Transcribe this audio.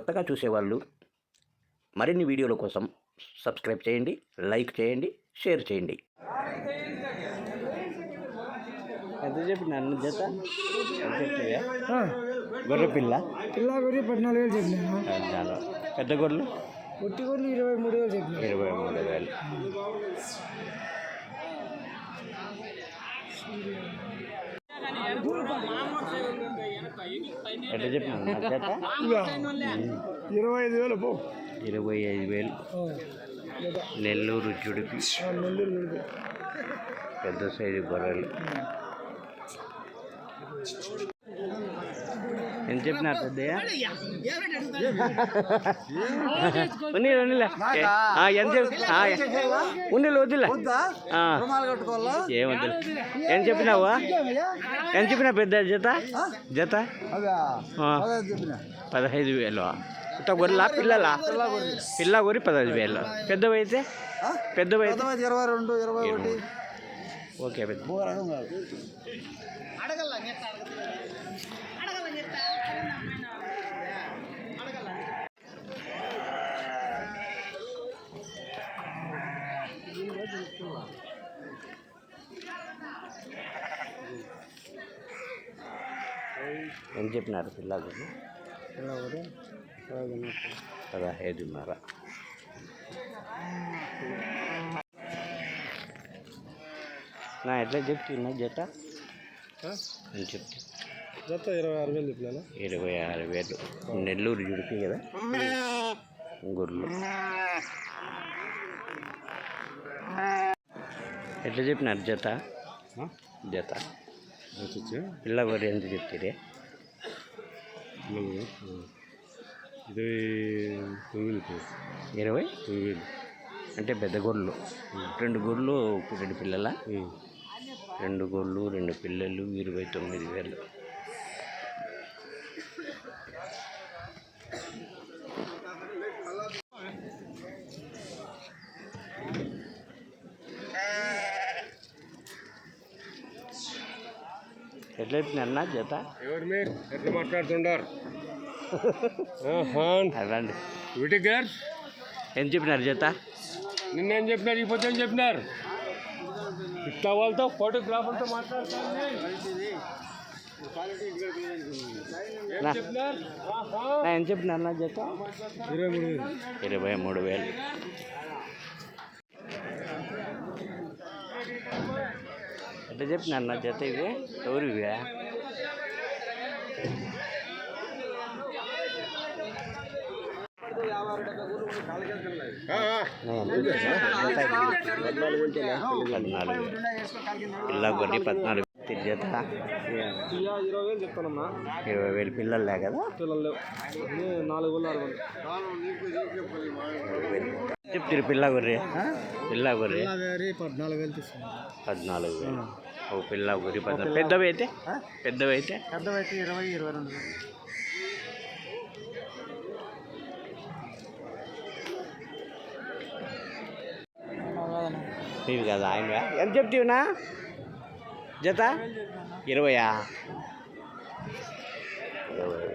కొత్తగా చూసేవాళ్ళు మరిన్ని వీడియోల కోసం సబ్స్క్రైబ్ చేయండి లైక్ చేయండి షేర్ చేయండి. ఎంత చెప్పిన అన్న జత? గొర్రె పిల్ల? పిల్ల గురి పద్నాలుగు వేలు చెప్పినాను చాలా పెద్ద గొర్రెలు? ఒట్టి గురి ఇరవై మూడు వేలు చెప్పిన. ఇరవై మూడు వేలు. ఎట్లా చెప్పిన ఇరవై ఐదు వేలు పో. ఇరవై ఐదు వేలు. నెల్లూరు జుడిపి. పెద్ద సైజు గొర్రెలు. ఎంత చెప్పినారు పెద్దయ్య? ఎంత ఉన్నీలే వద్దులే. ఏం వద్దులే. ఏం చెప్పినావా? ఎంత చెప్పినా పెద్ద జత? జత. పదహైదు వేలు. ఇంత గొర్రెలా పిల్లలా? పిల్ల గొర్రె. పదహైదు వేలు. పెద్దవైతే పెద్దవైతే ఇరవై రెండు ఇరవై ఒకటి. ఓకే పెద్ద ఏం చెప్పినారు పిల్లలు పదహైదున్నర నా ఎట్లా చెప్తున్నా జత అని చెప్తే జత ఇరవై ఆరు వేలు చెప్పినాను ఇరవై ఆరు వేలు నెల్లూరు జుడిపి కదా గుర్లు ఎట్లా చెప్పినారు? జత? జత. పిల్ల గొర్రె ఎంత చెప్తారే? ఇరవై తొమ్మిది ఇరవై? తొమ్మిది. అంటే పెద్ద గొర్రెలు. రెండు గొర్రెలు రెండు పిల్లల? రెండు గొర్రెలు రెండు పిల్లలు ఇరవై తొమ్మిది వేలు. ఎట్లా చెప్పినా జత? ఎవరు మీరు? ఎట్లా మాట్లాడుతుండారు? రండి విటిగర్ ఏం చెప్పినారు జత? నిన్నేం చెప్పినారు ఈ పొద్దు ఏం చెప్పినారు? ఇట్లా వాళ్ళతో ఫోటోగ్రాఫర్తో మాట్లాడుతాను నా. చెప్పినారు? నా ఏం చెప్పినారు నా జత? ఇరవై మూడు. ఇరవై మూడు వేలు. ఎట్లా చెప్పినారు నా జత ఇవి? ఎవరు ఇవి పద్నాలుగు పిల్ల పద్నాలుగు జత. ఇరవై వేలు చెప్తానమ్మా ఇరవై వేలు పిల్లలే కదా? పిల్లలు నాలుగు వేలు ఆరు వేలు చెప్తారు పిల్ల గొర్రె. పిల్ల గొర్రె పద్నాలుగు వేలు పద్నాలుగు వేలు. ఓ పిల్ల ఊరి పెద్ద పెద్దవి అయితే పెద్దవి అయితే పెద్దవి అయితే ఇరవై ఇరవై రెండు. ఇవి కదా ఆయన ఎంత చెప్తీవునా? జత? ఇరవయా? ఇరవై.